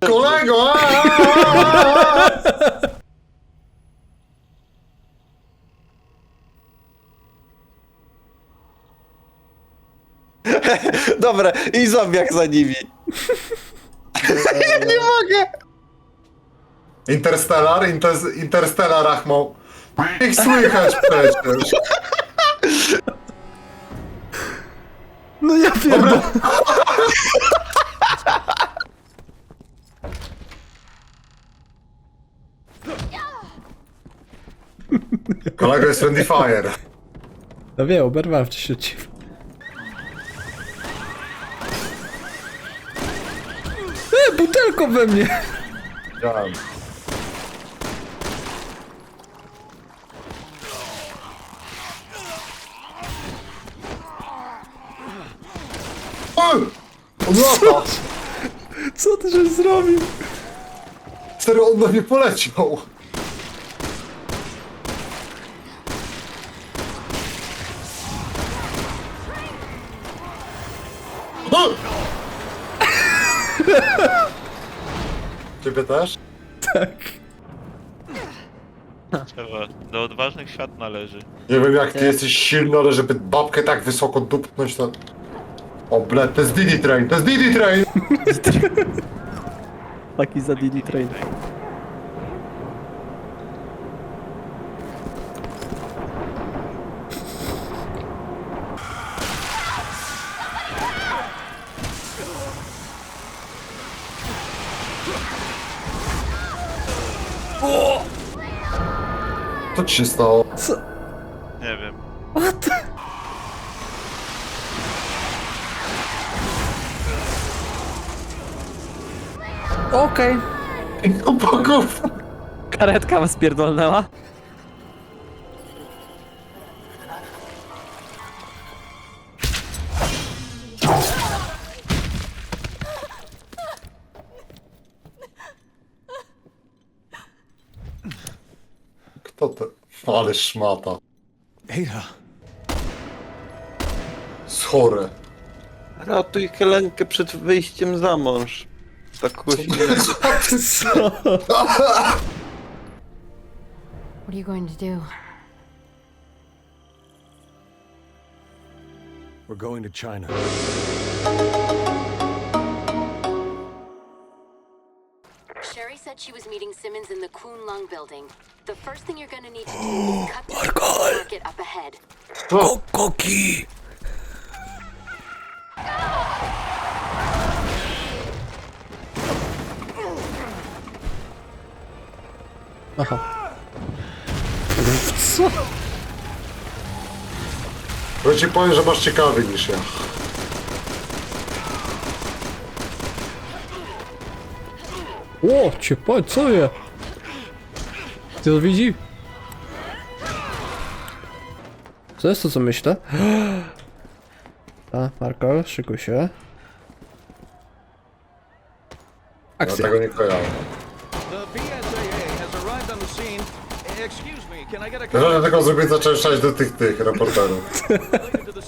Kolego! Dobra, i zombiak za nimi. Nie mogę! Interstellar, inter, Interstellar, Achmo. Ich słychać przecież. No ja pierdolę. Kolego jest Friendly Fire. No wiem, oberwałem wcześniej od ciebie. E, butelką we mnie! Widziałem. Oj! On lata! Co ty żeś zrobił? Stary, on na mnie poleciał. Ciebie też? Tak. Trzeba. Do odważnych świat należy. Nie wiem jak ty jesteś silny, ale żeby babkę tak wysoko dupnąć to... O bled, to jest Diddy Train, to jest Diddy Train! Taki za Diddy Train. Co ci się stało? Co? Nie wiem. What? Okej. O bogów! Karetka was pierdolnęła? Ale szmata. Ada. Schore. Ratuj Helenkę przed wyjściem za mąż. Tak kusi. Co? What are you going to do? We're going to China. Said she was meeting Simmons in the Kuan Lung building. The first thing you're gonna need to do is cut the market up ahead. Co? Koki! Aha. Co? To ci powiem, że masz ciekawy niż ja. O, cię po, co je? Ty to widzi? Co jest to, co myślę? A, Marko, szykuj się. Ja Akcja. tego nie kojarzę. The BSAA has arrived on the scene. Excuse me, can I get a Ja dlatego zrobię zacząłem strzelać do tych, tych reporterów. related to the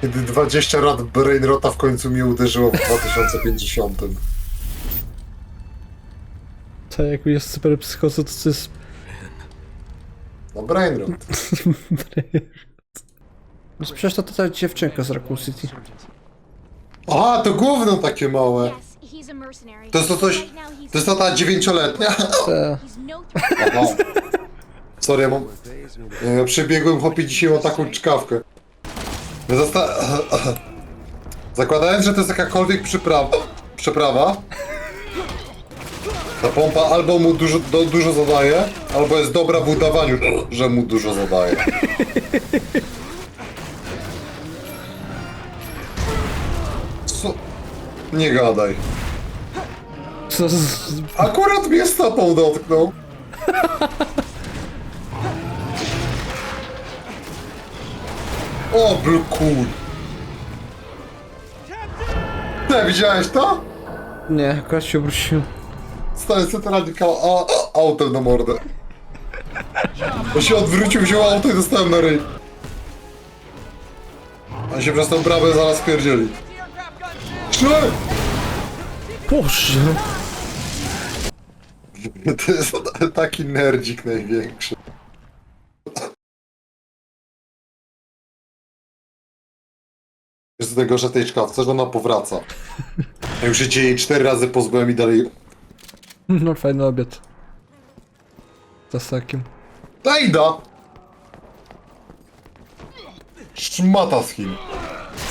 Kiedy 20 lat Brainrota w końcu mnie uderzyło w 2050. To jak jest super psychozo, to co jest... No Brainrot. No przecież to ta dziewczynka z Raccoon City. Aha, to gówno takie małe. Yes, he's a mercenary. To jest to coś... Right now he's To jest to ta dziewięcioletnia? Te... he's no threat. Aha. Sorry, ja mam... Ja przebiegłem chłopie dzisiaj o taką czkawkę. Ja Zasta... Zakładając, że to jest jakakolwiek przyprawa... Przeprawa... Ta pompa albo mu dużo, do, dużo zadaje, albo jest dobra w udawaniu, że mu dużo zadaje. Co? Nie gadaj. Co z... Akurat mnie stopą dotknął. O, blue cool. Kurde, widziałeś to? Nie, akurat się obróciłem. Stary centralnie kał a, a, autem na mordę. On się odwrócił, wziął auto i dostałem na ryj. On się przez tą bramę zaraz pierdzieli. Strzelaj! Boże! To jest taki nerdzik największy. Do tego, że tej czkawce, że ona powraca. Ja już się jej cztery razy pozbyłem i dalej... No fajny obiad. To z takim. Dajda! Szmata z Chin.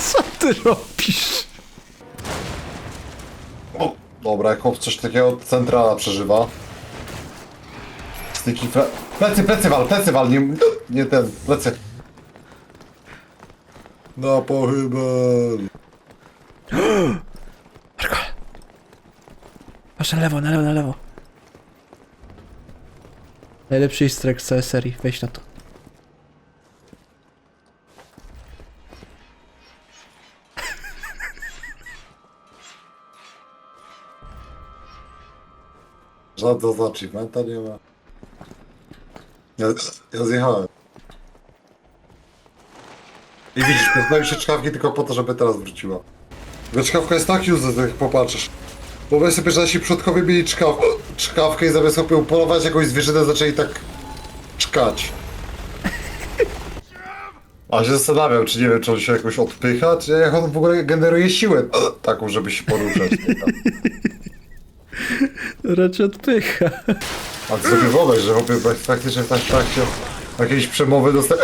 Co ty robisz? O, dobra, jak chłop coś takiego centrala przeżywa. Styki fle... Plecy, plecy wal, plecy wal, nie, nie ten, plecy. Na pochybel. Masz na lewo, na lewo, na lewo. Najlepszy egg z całej serii, weź na to. Żadnego achievementa nie ma. Ja, ja zjechałem. I widzisz, poznałem się czkawki tylko po to, żeby teraz wróciła. Bo czkawka jest tak useless, jak popatrzysz. Wyobraź sobie, że nasi przodkowie mieli czkaw, czkawkę i zamiast sobie upolować jakąś zwierzynę, zaczęli tak czkać. A się zastanawiam, czy nie wiem, czy on się jakoś odpycha, czy jak on w ogóle generuje siłę taką, żeby się poruszać. tam. Raczej odpycha. A ty sobie wyobraź, że chłopie faktycznie w trakcie jakiejś przemowy dosta-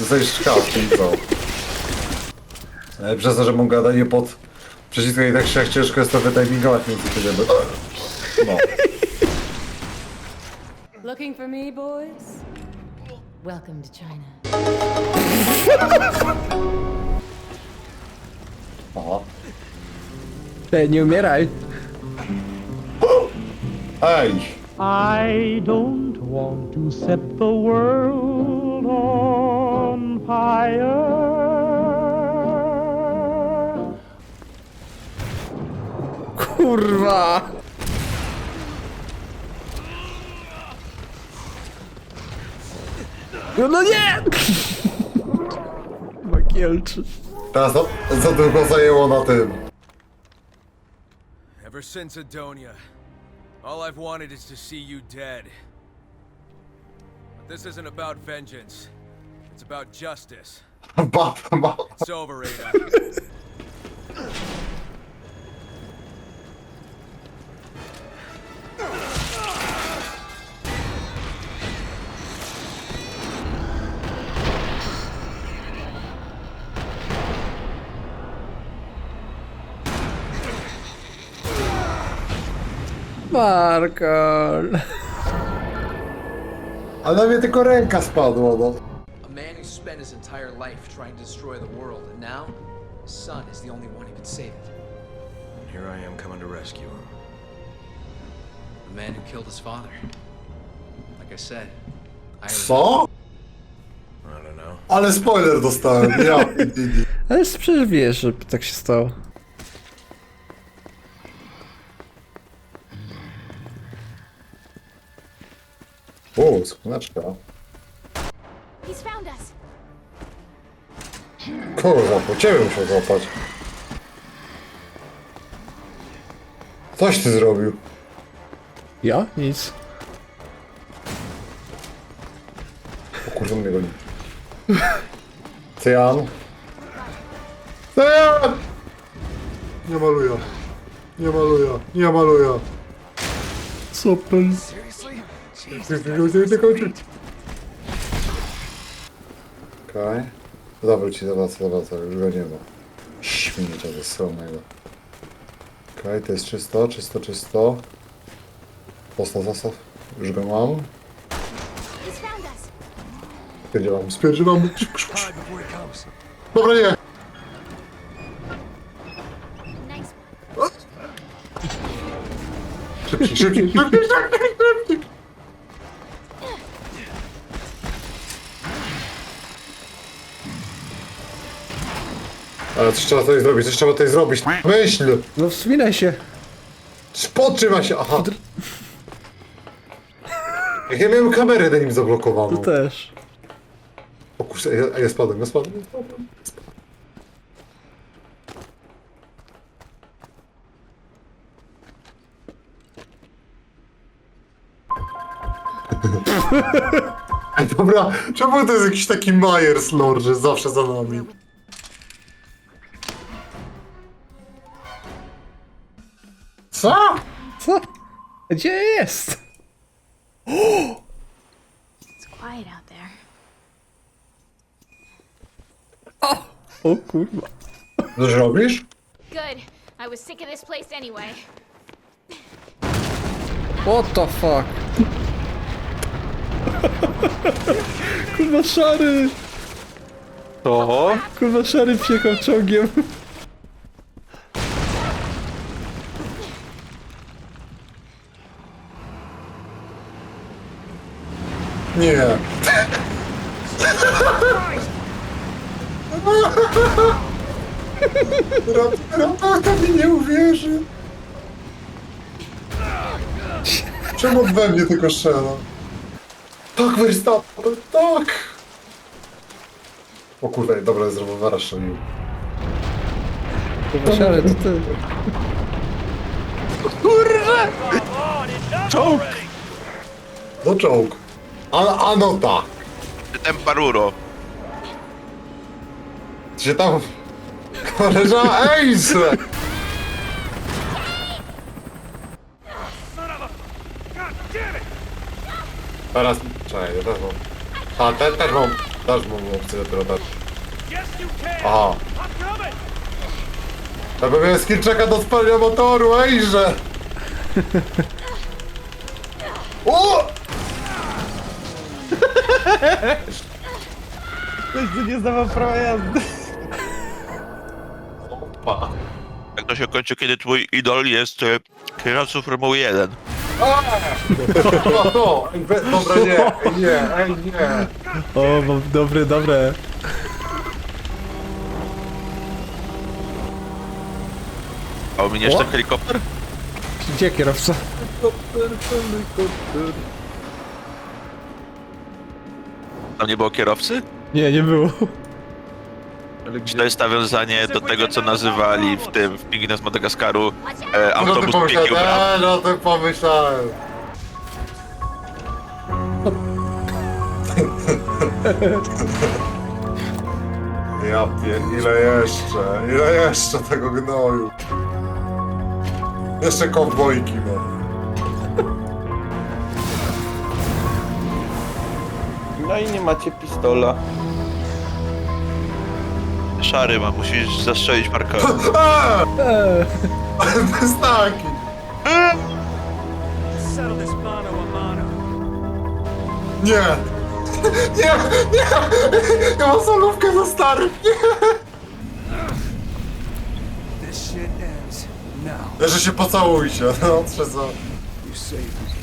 dostajesz szkawki i co? Ale przez to, że mu gadanie pod przyciskiem i tak się ciężko jest to wytimingować między tym, żeby... No. Looking for me, boys? Welcome to China. Aha. Ej, nie umieraj. Ej! I don't want to set the world on fire. Kurwa! No, no nie! Makielczy. Teraz to za długo zajęło na tym. Ever since Adonia, all I've wanted is to see you dead. But this isn't about vengeance. It's about justice. Ba, ba. It's over, Ada. Markol. A na mnie tylko ręka spadła, no. A man who spent his entire life trying to destroy the world, and now his son is the only one who can save it. And Here I am coming to rescue him. The man who killed his father. Like I said, I Co? I don't know. Ale spoiler dostałem, ja. Ale przecież wiesz, że tak się stało. O, skrzyneczka. He's found us. Kurwa, po ciebie musiał złapać. Coś ty zrobił. Ja? Nic. O kurwa mnie goni. Cyjan. Cyjan! Nie maluję. Nie maluję. Nie maluję. Super. Okej. Zawróć, zawraca, zawraca, już go nie ma. Śmiecie ze stronego. Okej, to jest czysto, czysto, czysto. Postaw, zastaw. Już go mam. Spierdzielam, spierdzielam. Dobra, nie. Szybciej, szybciej, szybciej, szybciej. Ale coś trzeba tutaj zrobić, coś trzeba tutaj zrobić. Myśl! No wspinaj się. Podtrzyma się, aha. Jak ja miałem kamerę na nim zablokowaną. Tu też. O kurczę, ja, ja spadłem, ja spadłem, ja spadłem. dobra, czemu to jest jakiś taki Myers Lord, że zawsze za nami? Co? Co? Gdzie jest? It's quiet out there. O kurwa. Co robisz? Good. I was sick of this place anyway. What the fuck? Kurwa szary! To? Kurwa szary przyjechał ciągiem. Nie. Rapata mi nie uwierzy. Czemu we mnie tylko strzela? Tak, Verstappen, tak! O kurde, dobra, z rewolwera strzelił. Kurwa szary, to ty. No czołg. A, a no tak. Temparuro. Się tam... Koleża Ace! Teraz... Czekaj, ja też mam... A, ten też mam... Też mam opcję dopiero też. Aha. To by miał skill checka do spalenia motoru, ejże! O! Nie zdawał prawa jazdy. Opa. Jak to się kończy, kiedy twój idol jest e, kierowcą Formuły 1? No to! Ej, we- Dobra, nie, ej, nie, ej, nie. O, mam dobre, dobre. A ominiesz ten helikopter? Gdzie kierowca? Tam nie było kierowcy? Nie, nie było. Czy to jest nawiązanie do tego, co nazywali w tym, w Pingwinach z Madagaskaru, e, No to autobus pomyślałem, pięknie ubrany? eee, no to pomyślałem. Ja pier... ile jeszcze? Ile jeszcze tego gnoju? Jeszcze kowbojki mam. No i nie macie pistola. Szary ma, musisz zastrzelić Marka. Eee! To jest taki. Nie! Nie! Nie! Ja mam solówkę za stary! Nie! This shit ends now. Że się pocałujcie, no trzeba. You saved me.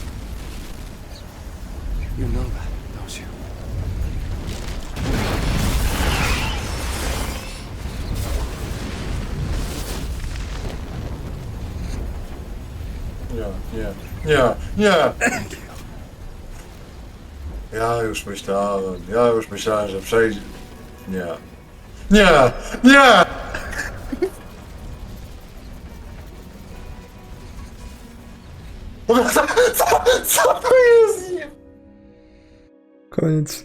You know that, Nie, nie, nie! Ja już myślałem, ja już myślałem, że przejdzie. Nie. Nie! Nie! Co, co, co to jest? Koniec.